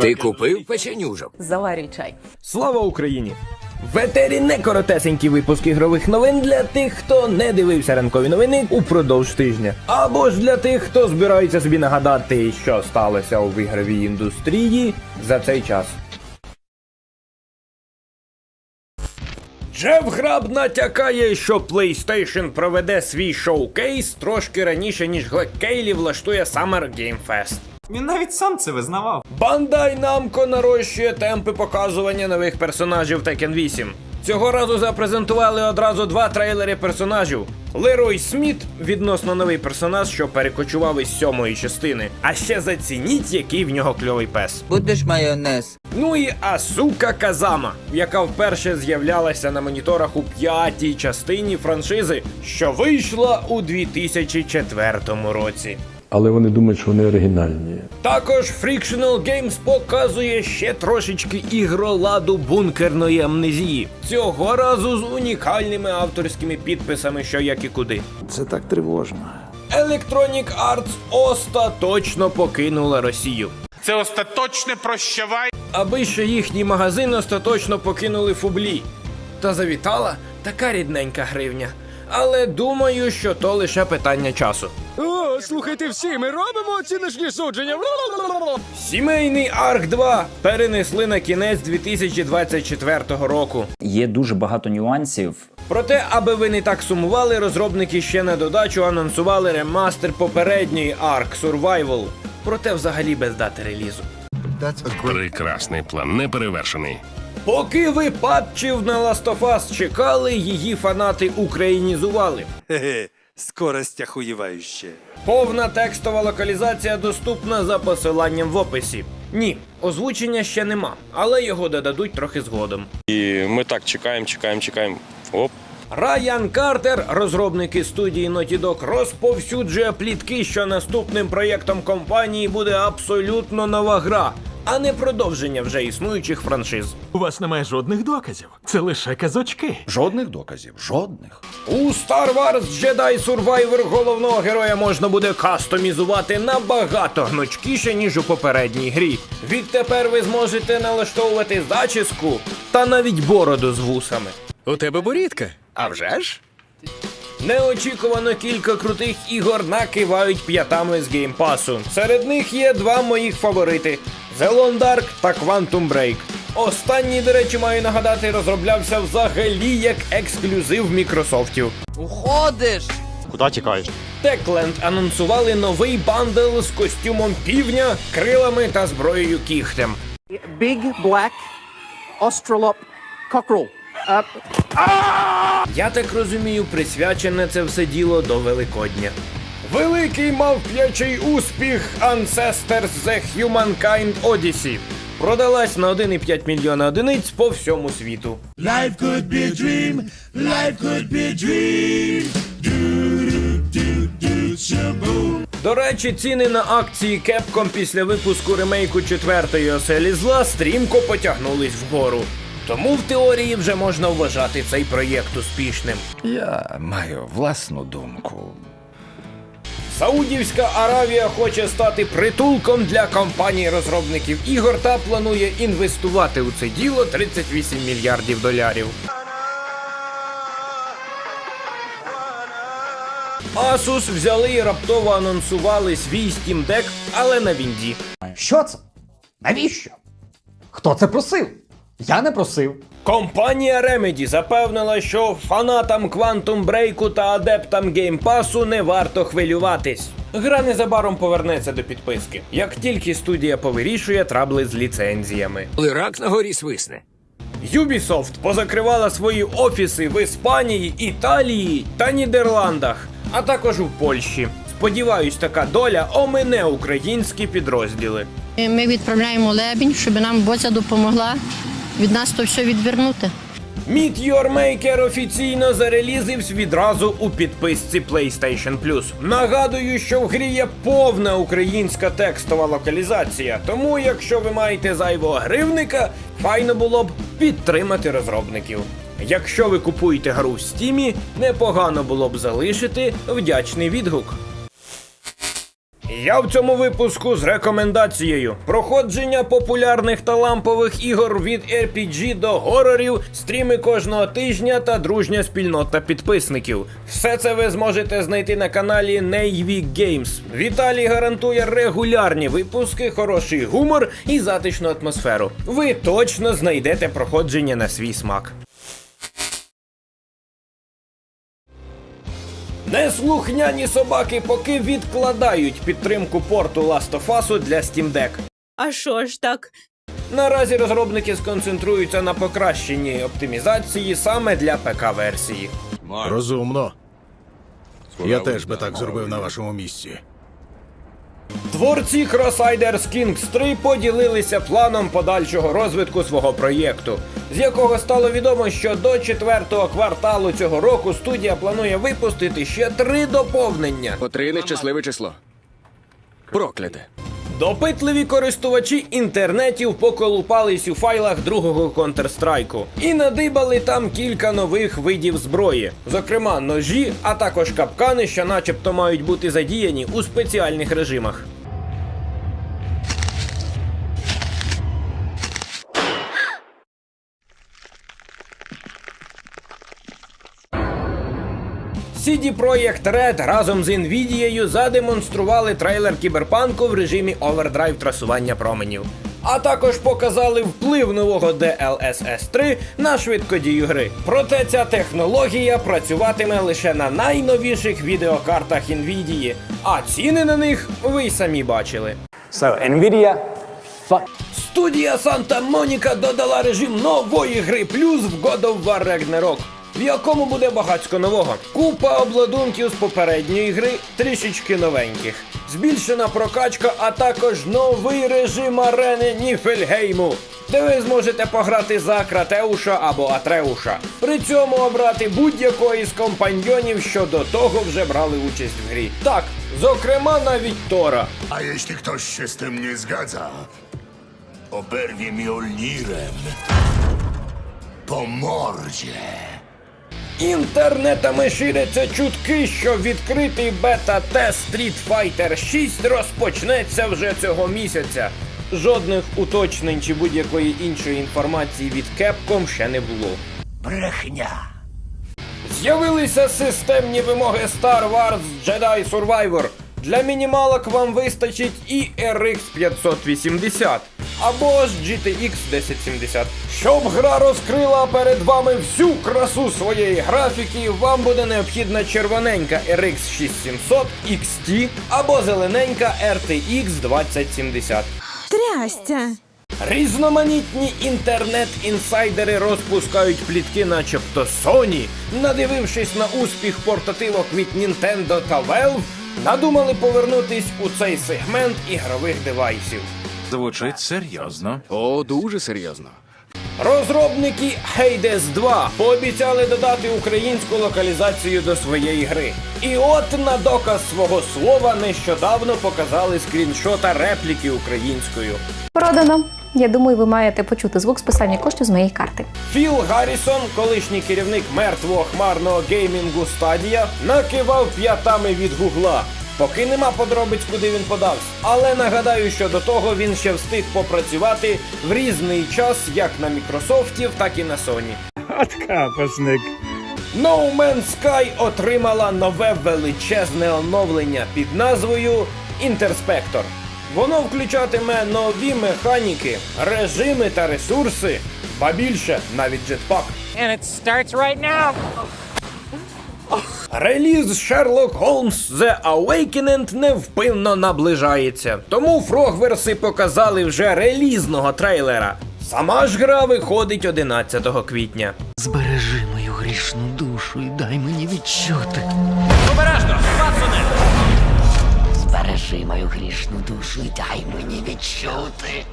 Ти купив печенюжок? Заварюй чай. Слава Україні! В етері не коротесенький випуск ігрових новин для тих, хто не дивився ранкові новини упродовж тижня. Або ж для тих, хто збирається собі нагадати, що сталося у ігровій індустрії за цей час. Джеф Граб натякає, що PlayStation проведе свій шоукейс трошки раніше, ніж Глек Кейлі влаштує Summer Game Fest. Він навіть сам це визнавав. Бандай Намко нарощує темпи показування нових персонажів Tekken 8. Цього разу запрезентували одразу два трейлери персонажів. Лерой Сміт відносно новий персонаж, що перекочував із сьомої частини. А ще зацініть, який в нього кльовий пес. Будеш майонез. Ну і Асука Казама, яка вперше з'являлася на моніторах у п'ятій частині франшизи, що вийшла у 2004 році. Але вони думають, що вони оригінальні. Також Frictional Games показує ще трошечки ігроладу бункерної амнезії. Цього разу з унікальними авторськими підписами, що як і куди. Це так тривожно. Electronic Arts остаточно покинула Росію. Це остаточне прощавай. Аби ще їхній магазин остаточно покинули фублі. Та завітала така рідненька гривня. Але думаю, що то лише питання часу. О, слухайте всі, ми робимо оціночні судження. Сімейний Арк 2 перенесли на кінець 2024 року. Є дуже багато нюансів. Проте, аби ви не так сумували, розробники ще на додачу анонсували ремастер попередньої Ark Survival. Проте взагалі без дати релізу. Прекрасний план, неперевершений. Поки ви патчів на Last of Us чекали, її фанати українізували. Хе-хе, скорость охуєвающая. Повна текстова локалізація доступна за посиланням в описі. Ні, озвучення ще нема, але його додадуть трохи згодом. І ми так чекаємо, чекаємо, чекаємо. Оп. Райан Картер, розробники студії Naughty Dog, розповсюджує плітки, що наступним проєктом компанії буде абсолютно нова гра, а не продовження вже існуючих франшиз. У вас немає жодних доказів. Це лише казочки. Жодних доказів, жодних. У Star Wars Jedi Survivor головного героя можна буде кастомізувати набагато гнучкіше, ніж у попередній грі. Відтепер ви зможете налаштовувати зачіску та навіть бороду з вусами. У тебе борідка? А вже ж? Неочікувано кілька крутих ігор накивають п'ятами з геймпасу. Серед них є два моїх фаворити: The Lone Dark та Quantum Break. Останній, до речі, маю нагадати, розроблявся взагалі як ексклюзив Мікрософтів. Уходиш! Куди тікаєш? Techland анонсували новий бандл з костюмом півня, крилами та зброєю кігтем. big black Australop cockerel. Uh, Я так розумію, присвячене це все діло до Великодня. Великий мав п'ячий успіх Ancestors The Humankind Odyssey. Продалась на 1,5 мільйона одиниць по всьому світу. До речі, ціни на акції Capcom після випуску ремейку четвертої оселі зла стрімко потягнулись вгору. Тому в теорії вже можна вважати цей проєкт успішним. Я маю власну думку. Саудівська Аравія хоче стати притулком для компаній розробників ігор та планує інвестувати у це діло 38 мільярдів долярів. Asus взяли і раптово анонсували свій Steam Deck, але на Вінді. Що це? Навіщо? Хто це просив? Я не просив. Компанія Remedy запевнила, що фанатам Quantum Break та адептам Game Pass не варто хвилюватись. Гра незабаром повернеться до підписки, як тільки студія повирішує трабли з ліцензіями. Коли рак на горі свисне. Ubisoft позакривала свої офіси в Іспанії, Італії та Нідерландах, а також у Польщі. Сподіваюсь, така доля омине українські підрозділи. Ми відправляємо лебінь, щоб нам Боця допомогла від нас то все відвернути. Meet Your Maker офіційно зарелізився відразу у підписці PlayStation Plus. Нагадую, що в грі є повна українська текстова локалізація, тому якщо ви маєте зайвого гривника, файно було б підтримати розробників. Якщо ви купуєте гру в стімі, непогано було б залишити вдячний відгук. Я в цьому випуску з рекомендацією проходження популярних та лампових ігор від RPG до горорів, стріми кожного тижня та дружня спільнота підписників. Все це ви зможете знайти на каналі Navy Games. Віталій гарантує регулярні випуски, хороший гумор і затишну атмосферу. Ви точно знайдете проходження на свій смак. Неслухняні собаки поки відкладають підтримку порту Last of Us для Steam Deck. А що ж так? Наразі розробники сконцентруються на покращенні оптимізації саме для ПК-версії. Розумно. Я теж би так зробив на вашому місці. Творці Crusaders Kings 3 поділилися планом подальшого розвитку свого проєкту, з якого стало відомо, що до четвертого кварталу цього року студія планує випустити ще три доповнення. Три нещасливе число. Прокляте. Допитливі користувачі інтернетів поколупались у файлах другого Counter-Strike і надибали там кілька нових видів зброї, зокрема ножі, а також капкани, що начебто мають бути задіяні у спеціальних режимах. CD Projekt Red разом з Nvidia задемонстрували трейлер кіберпанку в режимі овердрайв трасування променів. А також показали вплив нового DLSS 3 на швидкодію гри. Проте ця технологія працюватиме лише на найновіших відеокартах Nvidia, а ціни на них ви й самі бачили. So, Nvidia, fuck. Студія Санта Моніка додала режим нової гри плюс в God of War Ragnarok, в якому буде багатько нового. Купа обладунків з попередньої гри, трішечки новеньких. Збільшена прокачка, а також новий режим арени Ніфельгейму, де ви зможете пограти за Кратеуша або Атреуша. При цьому обрати будь-якої з компаньйонів, що до того вже брали участь в грі. Так, зокрема навіть Тора. А якщо хтось ще з тим не згадza, оберві міольнірем по морді. Інтернетами ширяться чутки, що відкритий бета-тест Street Fighter 6 розпочнеться вже цього місяця. Жодних уточнень чи будь-якої іншої інформації від Capcom ще не було. Брехня. З'явилися системні вимоги Star Wars Jedi Survivor. Для мінімалок вам вистачить і RX 580 або ж GTX 1070. Щоб гра розкрила перед вами всю красу своєї графіки, вам буде необхідна червоненька RX 6700 XT або зелененька RTX 2070. Трястя. Різноманітні інтернет-інсайдери розпускають плітки, начебто Sony, надивившись на успіх портативок від Nintendo та Valve, надумали повернутись у цей сегмент ігрових девайсів. Звучить серйозно. О, дуже серйозно. Розробники Hades 2 пообіцяли додати українську локалізацію до своєї гри. І от на доказ свого слова нещодавно показали скріншота репліки українською. Продано. Я думаю, ви маєте почути звук списання коштів з моєї карти. Філ Гаррісон, колишній керівник мертвого хмарного геймінгу Стадія, накивав п'ятами від гугла. Поки нема подробиць, куди він подався. Але нагадаю, що до того він ще встиг попрацювати в різний час як на Мікрософтів, так і на Sony. Откапасник. No Man's Sky отримала нове величезне оновлення під назвою Інтерспектор. Воно включатиме нові механіки, режими та ресурси, ба більше навіть джетпак. And it starts right now. Реліз Sherlock Holmes The Awakened невпинно наближається, тому фрогверси показали вже релізного трейлера. Сама ж гра виходить 11 квітня. Збережи мою грішну душу і дай мені відчути. Обережно, Ватсоне! Збережи мою грішну душу і дай мені відчути.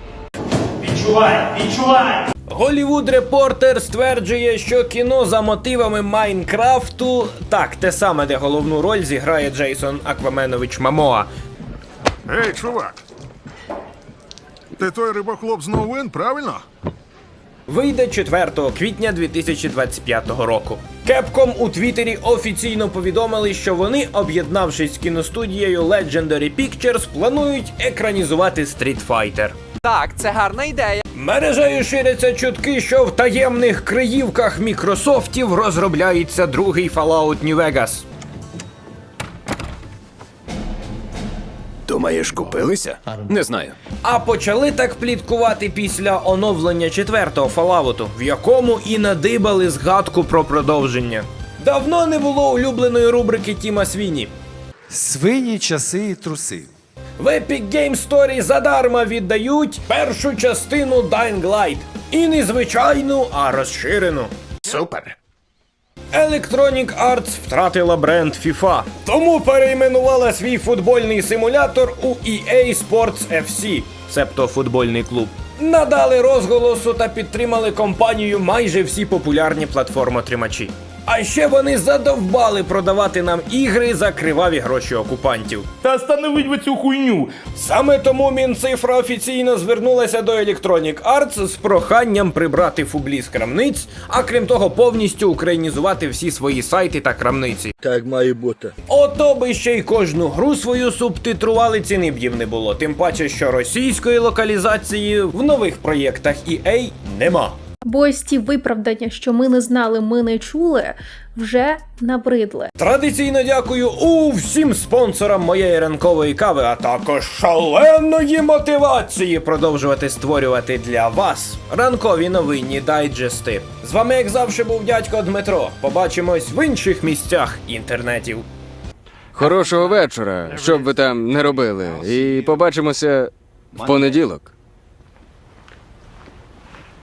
Голівуд Репортер стверджує, що кіно за мотивами Майнкрафту, так, те саме, де головну роль зіграє Джейсон Акваменович Мамоа. Ей, чувак. Ти той рибохлоп з новин, правильно? вийде 4 квітня 2025 року. Capcom у Твіттері офіційно повідомили, що вони, об'єднавшись з кіностудією Legendary Pictures, планують екранізувати Street Fighter. Так, це гарна ідея. Мережею ширяться чутки, що в таємних криївках Мікрософтів розробляється другий Fallout New Vegas. Думаєш, купилися? Не знаю. А почали так пліткувати після оновлення четвертого Фалауту, в якому і надибали згадку про продовження. Давно не було улюбленої рубрики Тіма Свіні. Свині, часи і труси. В Epic Game Story задарма віддають першу частину Dying Light. І не звичайну, а розширену. Супер. Electronic Arts втратила бренд FIFA, тому перейменувала свій футбольний симулятор у EA Sports FC, себто футбольний клуб. Надали розголосу та підтримали компанію майже всі популярні платформотримачі. А ще вони задовбали продавати нам ігри за криваві гроші окупантів. Та остановить ви цю хуйню. Саме тому Мінцифра офіційно звернулася до Electronic Arts з проханням прибрати фублі з крамниць, а крім того, повністю українізувати всі свої сайти та крамниці. Так має бути. Ото би ще й кожну гру свою субтитрували, ціни б їм не було. Тим паче, що російської локалізації в нових проєктах EA нема. Бо ось ті виправдання, що ми не знали, ми не чули, вже набридли. Традиційно дякую у всім спонсорам моєї ранкової кави, а також шаленої мотивації продовжувати створювати для вас ранкові новинні дайджести. З вами, як завжди, був дядько Дмитро. Побачимось в інших місцях інтернетів. Хорошого вечора, що б ви там не робили. І побачимося в понеділок.